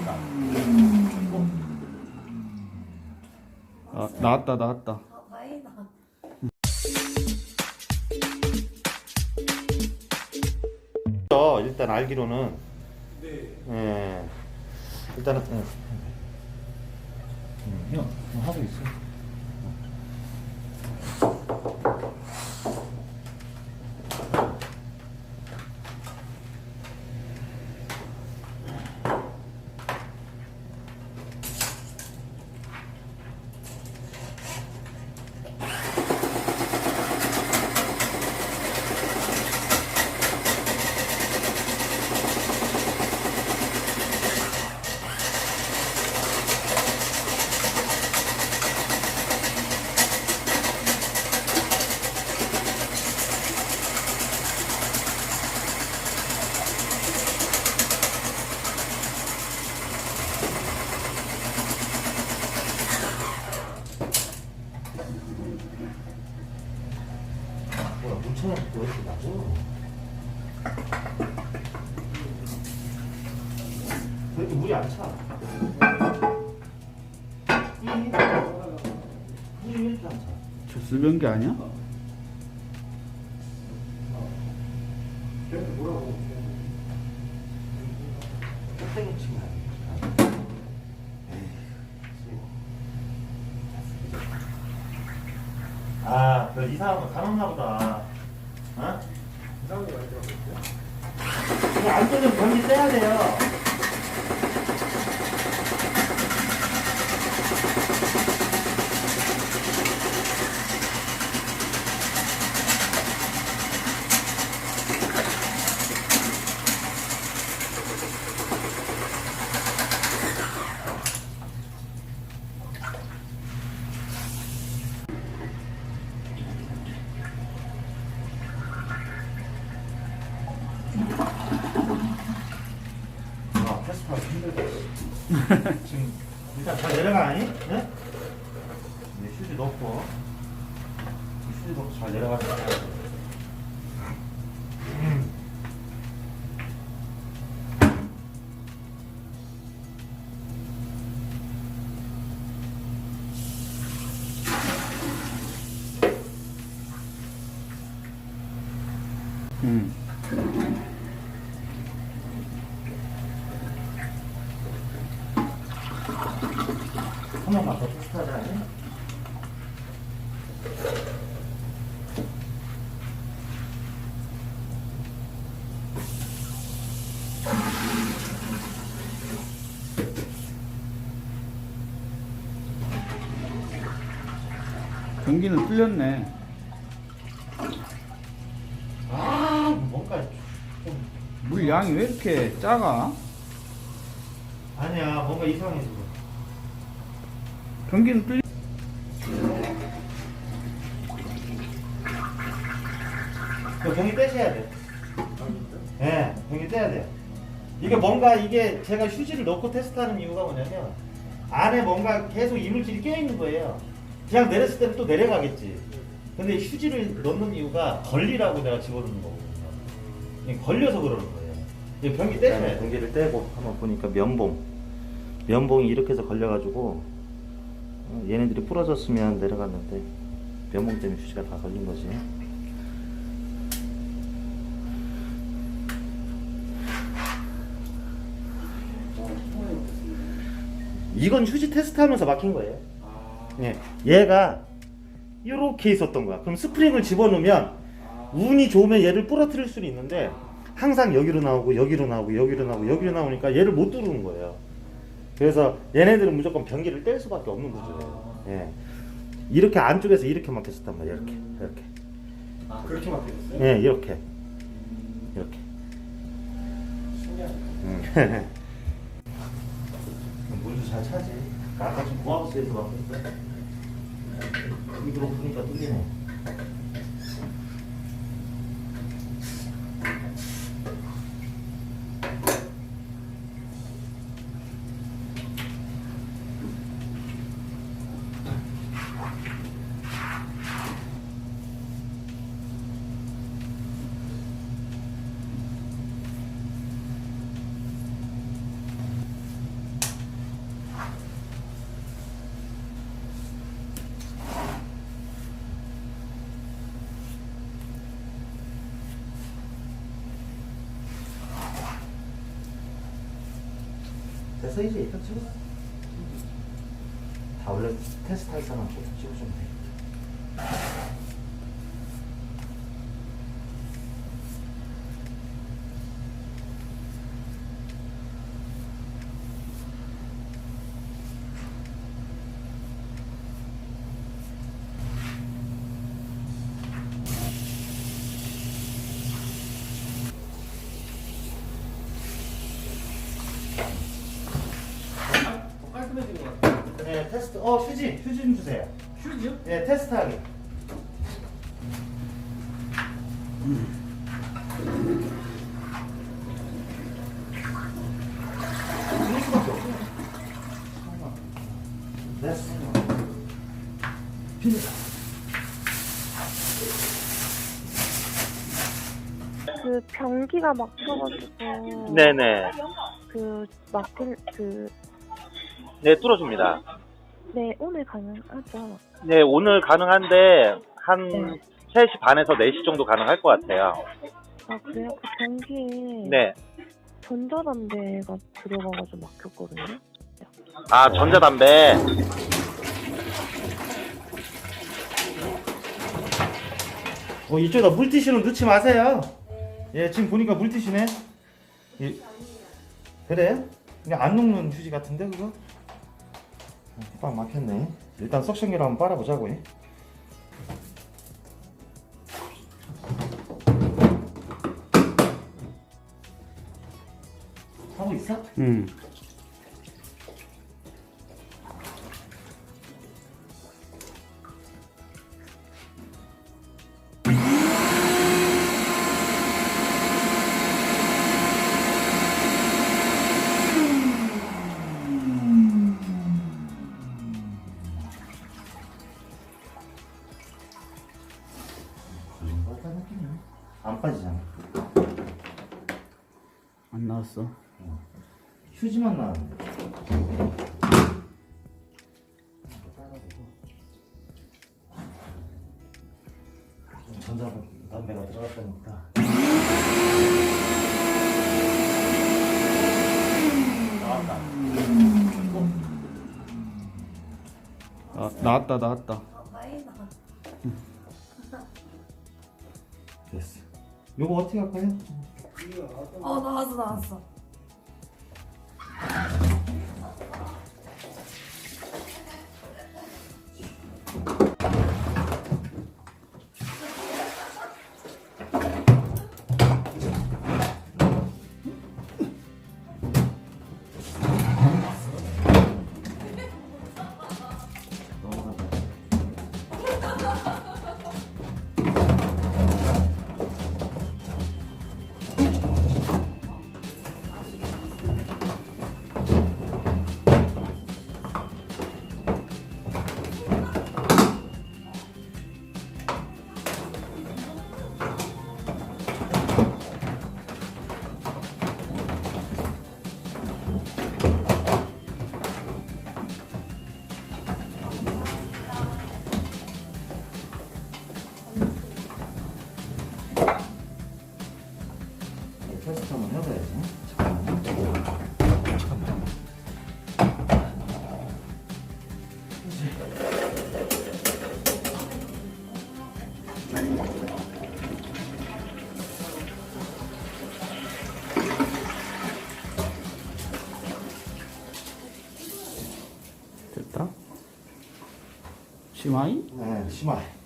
나왔다. 아, 나왔다 나왔다. 어, 일단 알기로는 예. 일단은 예. 음, 형, 형 하고 있어. 왜 이렇게 물이 안 차? 물이 왜 이렇게 안 차? 저 술변기 아니야? 이렇게 뭐라고? 땡땡이 치면 아, 그 이상한 거 담았나 보다. 어? 이상한 거 많이 들어갔어요? 이거 안 되면 변기 떼야 돼요. 지금 일단 잘 내려가니? 네? 네, 휴지 넣고 휴지 넣고 잘 내려가니까 응. 한 번만 더 테스트하자. 변기는 뚫렸네. 아, 뭔가 좀 물 양이 왜 이렇게 작아? 아니야, 뭔가 이상해 지금. 변기는 뚫려. 그 병이 떼셔야 돼. 예, 네, 병이 떼야 돼요. 이게 뭔가 이게 제가 휴지를 넣고 테스트하는 이유가 뭐냐면 안에 뭔가 계속 이물질이 껴 있는 거예요. 그냥 내렸을 때는 또 내려가겠지. 근데 휴지를 넣는 이유가 걸리라고 내가 집어넣는 거거든요. 이게 걸려서 그러는 거예요. 이 병이 돼. 공기를 떼고 한번 보니까 면봉 면봉이 이렇게 해서 걸려가지고 어, 얘네들이 부러졌으면 내려갔는데 면봉 때문에 휴지가 다 걸린 거지 이건 휴지 테스트하면서 막힌 거예요. 예, 얘가 이렇게 있었던 거야. 그럼 스프링을 집어넣으면 운이 좋으면 얘를 부러뜨릴 수는 있는데 항상 여기로 나오고 여기로 나오고 여기로 나오고 여기로 나오니까 얘를 못 뚫는 거예요. 그래서 얘네들은 무조건 변기를 뗄 수밖에 없는 구조예요. 예. 이렇게 안쪽에서 이렇게 막혔었단 말이야. 이렇게 이렇게. 아 그렇게 막혀졌어요? 예, 이렇게 이렇게. 신기하네. 음. 물도 잘 차지. 아까 좀 고압수에서 막혔어. 여기 들어오니까 뚫리 네. 됐어 이제 일단 찍어. 다 원래 테스트 할 사람 좀 찍어주면 돼. 더 깔끔해진 것 같아요. 네 테스트. 어 휴지 휴지 좀 주세요. 휴지요? 네 테스트하게. 됐어. 그 변기가 막혀가지고 네네. 그 막힐 그 네, 뚫어줍니다. 네, 오늘 가능하죠? 네, 오늘 가능한데, 한 네. 3시 반에서 4시 정도 가능할 것 같아요. 아 그래요? 그 변기에 네. 전자담배가 들어가가지고 막혔거든요. 아, 전자담배. 어 이쪽에다 물티슈는 넣지 마세요. 예 지금 보니까 물티슈네. 예. 그래? 그냥 안 녹는 휴지 같은데 그거? 어, 빡 막혔네. 일단 석션기로 한번 빨아보자고. 예. 하고 있어? 응. 걸 안 빠지잖아. 안 나왔어. 휴지만 나왔는데. 전자담배가 들어갔다니까. 나왔다. 아, 나왔다, 나왔다. 요거 어떻게 할까요? 어 나왔어 나왔어 됐다. 심하이? 네, 심할.